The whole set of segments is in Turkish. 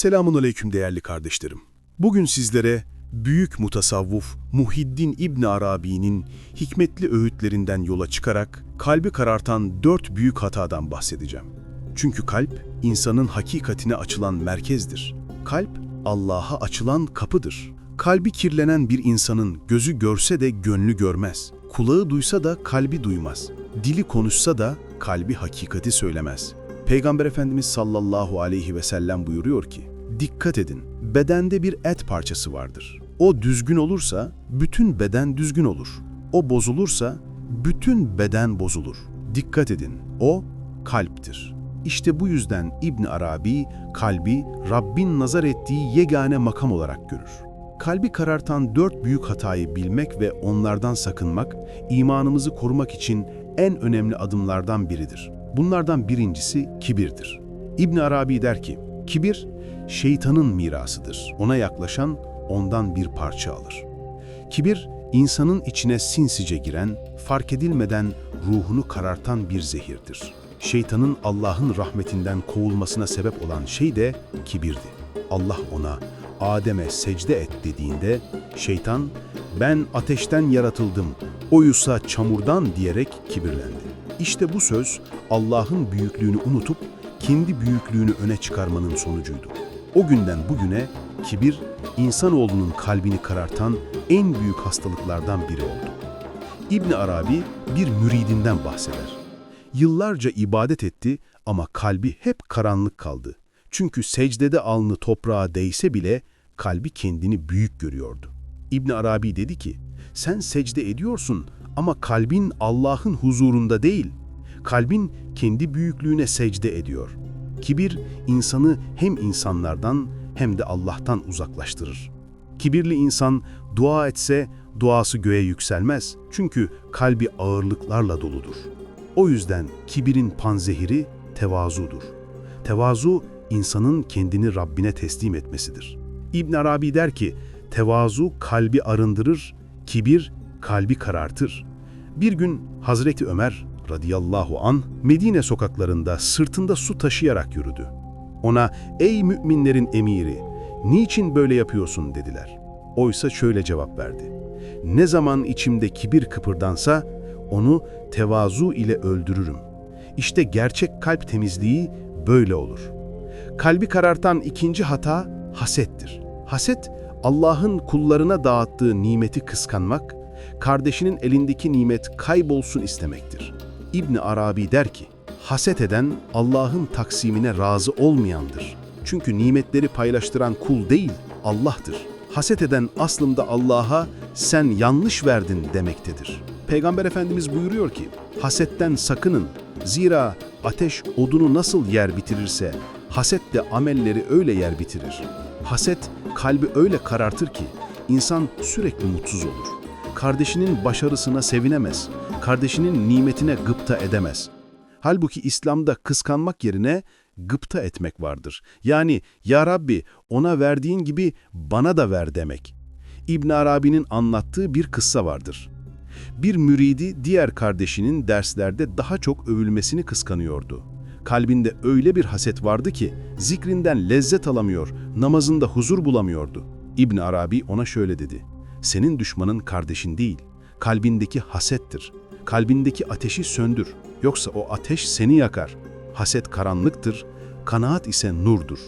Selamun aleyküm değerli kardeşlerim. Bugün sizlere büyük mutasavvuf Muhiddin İbn Arabi'nin hikmetli öğütlerinden yola çıkarak kalbi karartan dört büyük hatadan bahsedeceğim. Çünkü kalp insanın hakikatine açılan merkezdir. Kalp Allah'a açılan kapıdır. Kalbi kirlenen bir insanın gözü görse de gönlü görmez. Kulağı duysa da kalbi duymaz. Dili konuşsa da kalbi hakikati söylemez. Peygamber Efendimiz sallallahu aleyhi ve sellem buyuruyor ki, Dikkat edin, bedende bir et parçası vardır. O düzgün olursa bütün beden düzgün olur. O bozulursa bütün beden bozulur. Dikkat edin, o kalptir. İşte bu yüzden İbn Arabi kalbi Rabbin nazar ettiği yegane makam olarak görür. Kalbi karartan dört büyük hatayı bilmek ve onlardan sakınmak, imanımızı korumak için en önemli adımlardan biridir. Bunlardan birincisi kibirdir. İbn Arabi der ki, kibir şeytanın mirasıdır. Ona yaklaşan ondan bir parça alır. Kibir, insanın içine sinsice giren, fark edilmeden ruhunu karartan bir zehirdir. Şeytanın Allah'ın rahmetinden kovulmasına sebep olan şey de kibirdi. Allah ona, Adem'e secde et dediğinde, şeytan, ben ateşten yaratıldım, oysa çamurdan diyerek kibirlendi. İşte bu söz, Allah'ın büyüklüğünü unutup, kendi büyüklüğünü öne çıkarmanın sonucuydu. O günden bugüne kibir, insanoğlunun kalbini karartan en büyük hastalıklardan biri oldu. İbn Arabi bir müridinden bahseder. Yıllarca ibadet etti ama kalbi hep karanlık kaldı. Çünkü secdede alnı toprağa değse bile kalbi kendini büyük görüyordu. İbn Arabi dedi ki, sen secde ediyorsun ama kalbin Allah'ın huzurunda değil. Kalbin kendi büyüklüğüne secde ediyor. Kibir insanı hem insanlardan hem de Allah'tan uzaklaştırır. Kibirli insan dua etse duası göğe yükselmez. Çünkü kalbi ağırlıklarla doludur. O yüzden kibirin panzehiri tevazudur. Tevazu insanın kendini Rabbine teslim etmesidir. İbn Arabi der ki, tevazu kalbi arındırır, kibir kalbi karartır. Bir gün Hazreti Ömer radıyallahu an Medine sokaklarında sırtında su taşıyarak yürüdü. Ona ey müminlerin emiri niçin böyle yapıyorsun dediler. Oysa şöyle cevap verdi. Ne zaman içimde kibir kıpırdansa onu tevazu ile öldürürüm. İşte gerçek kalp temizliği böyle olur. Kalbi karartan ikinci hata hasettir. Haset Allah'ın kullarına dağıttığı nimeti kıskanmak, kardeşinin elindeki nimet kaybolsun istemektir. İbn Arabi der ki, haset eden Allah'ın taksimine razı olmayandır. Çünkü nimetleri paylaştıran kul değil, Allah'tır. Haset eden aslında Allah'a sen yanlış verdin demektedir. Peygamber Efendimiz buyuruyor ki, hasetten sakının. Zira ateş odunu nasıl yer bitirirse, haset de amelleri öyle yer bitirir. Haset kalbi öyle karartır ki, insan sürekli mutsuz olur. Kardeşinin başarısına sevinemez, kardeşinin nimetine gıpta edemez. Halbuki İslam'da kıskanmak yerine gıpta etmek vardır. Yani ya Rabbi ona verdiğin gibi bana da ver demek. İbn Arabi'nin anlattığı bir kıssa vardır. Bir müridi diğer kardeşinin derslerde daha çok övülmesini kıskanıyordu. Kalbinde öyle bir haset vardı ki zikrinden lezzet alamıyor, namazında huzur bulamıyordu. İbn Arabi ona şöyle dedi. Senin düşmanın kardeşin değil, kalbindeki hasettir. Kalbindeki ateşi söndür. Yoksa o ateş seni yakar. Haset karanlıktır, kanaat ise nurdur.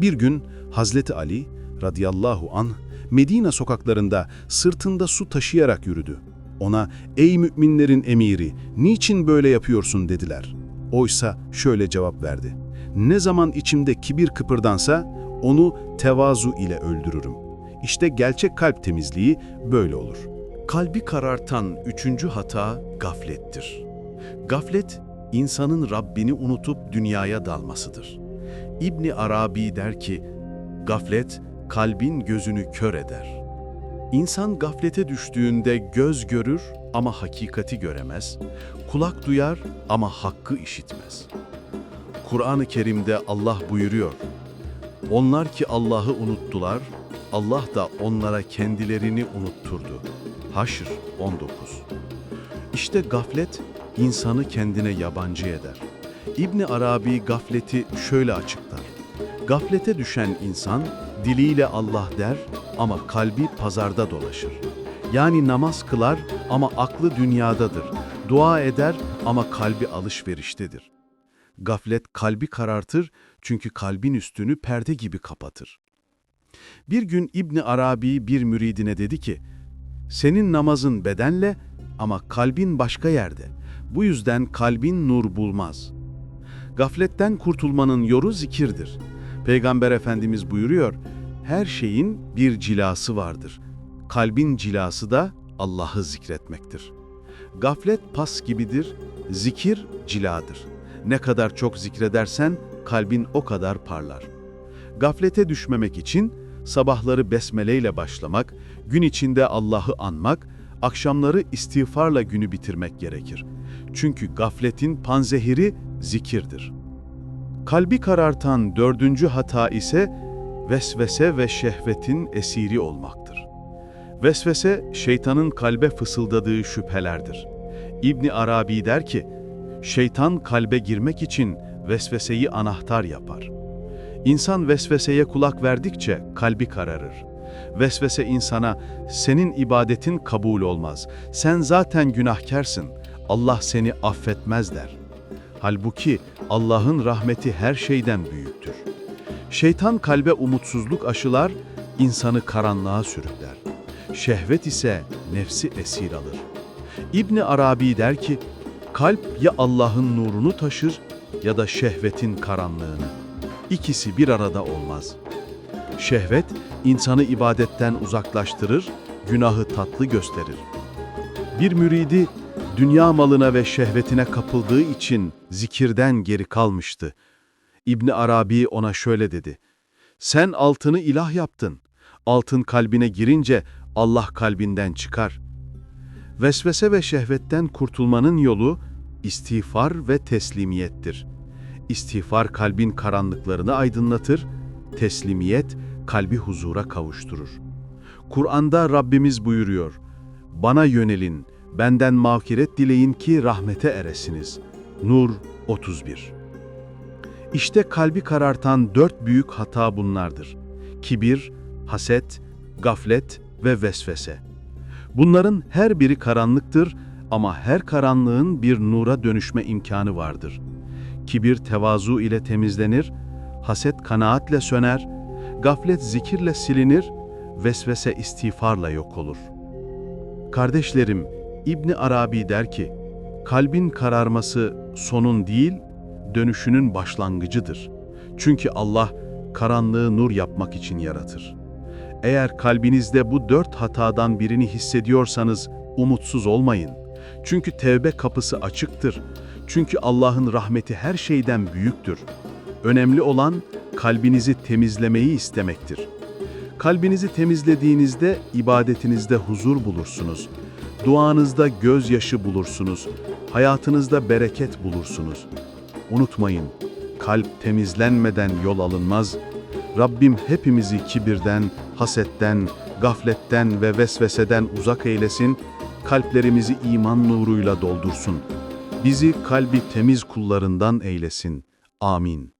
Bir gün Hazreti Ali radıyallahu an Medine sokaklarında sırtında su taşıyarak yürüdü. Ona ey müminlerin emiri niçin böyle yapıyorsun dediler. Oysa şöyle cevap verdi. Ne zaman içimde kibir kıpırdansa onu tevazu ile öldürürüm. İşte gerçek kalp temizliği böyle olur. Kalbi karartan üçüncü hata gaflettir. Gaflet, insanın Rabbini unutup dünyaya dalmasıdır. İbni Arabi der ki, gaflet kalbin gözünü kör eder. İnsan gaflete düştüğünde göz görür ama hakikati göremez, kulak duyar ama hakkı işitmez. Kur'an-ı Kerim'de Allah buyuruyor, Onlar ki Allah'ı unuttular, Allah da onlara kendilerini unutturdu. Haşr 19 İşte gaflet insanı kendine yabancı eder. İbni Arabi gafleti şöyle açıklar. Gaflete düşen insan diliyle Allah der ama kalbi pazarda dolaşır. Yani namaz kılar ama aklı dünyadadır. Dua eder ama kalbi alışveriştedir. Gaflet kalbi karartır çünkü kalbin üstünü perde gibi kapatır. Bir gün İbni Arabi bir müridine dedi ki, senin namazın bedenle ama kalbin başka yerde. Bu yüzden kalbin nur bulmaz. Gafletten kurtulmanın yoru zikirdir. Peygamber Efendimiz buyuruyor, her şeyin bir cilası vardır. Kalbin cilası da Allah'ı zikretmektir. Gaflet pas gibidir, zikir ciladır. Ne kadar çok zikredersen kalbin o kadar parlar. Gaflete düşmemek için sabahları besmele ile başlamak, gün içinde Allah'ı anmak, akşamları istiğfarla günü bitirmek gerekir. Çünkü gafletin panzehiri zikirdir. Kalbi karartan dördüncü hata ise vesvese ve şehvetin esiri olmaktır. Vesvese, şeytanın kalbe fısıldadığı şüphelerdir. İbni Arabi der ki, şeytan kalbe girmek için vesveseyi anahtar yapar. İnsan vesveseye kulak verdikçe kalbi kararır. Vesvese insana, senin ibadetin kabul olmaz, sen zaten günahkarsın, Allah seni affetmez der. Halbuki Allah'ın rahmeti her şeyden büyüktür. Şeytan kalbe umutsuzluk aşılar, insanı karanlığa sürükler. Şehvet ise nefsi esir alır. İbni Arabi der ki, kalp ya Allah'ın nurunu taşır ya da şehvetin karanlığını. İkisi bir arada olmaz. Şehvet, insanı ibadetten uzaklaştırır, günahı tatlı gösterir. Bir müridi, dünya malına ve şehvetine kapıldığı için zikirden geri kalmıştı. İbni Arabi ona şöyle dedi, Sen altını ilah yaptın. Altın kalbine girince Allah kalbinden çıkar. Vesvese ve şehvetten kurtulmanın yolu istiğfar ve teslimiyettir. İstiğfar kalbin karanlıklarını aydınlatır, teslimiyet kalbi huzura kavuşturur. Kur'an'da Rabbimiz buyuruyor, Bana yönelin, benden mağfiret dileyin ki rahmete eresiniz. Nur 31 İşte kalbi karartan dört büyük hata bunlardır. Kibir, haset, gaflet ve vesvese. Bunların her biri karanlıktır ama her karanlığın bir nura dönüşme imkanı vardır. Kibir tevazu ile temizlenir, haset kanaatle söner, gaflet zikirle silinir, vesvese istiğfarla yok olur. Kardeşlerim, İbni Arabi der ki, kalbin kararması sonun değil, dönüşünün başlangıcıdır. Çünkü Allah karanlığı nur yapmak için yaratır. Eğer kalbinizde bu dört hatadan birini hissediyorsanız umutsuz olmayın. Çünkü tevbe kapısı açıktır. Çünkü Allah'ın rahmeti her şeyden büyüktür. Önemli olan kalbinizi temizlemeyi istemektir. Kalbinizi temizlediğinizde ibadetinizde huzur bulursunuz. Duanızda gözyaşı bulursunuz. Hayatınızda bereket bulursunuz. Unutmayın, kalp temizlenmeden yol alınmaz. Rabbim hepimizi kibirden, hasetten, gafletten ve vesveseden uzak eylesin, kalplerimizi iman nuruyla doldursun. Bizi kalbi temiz kullarından eylesin. Amin.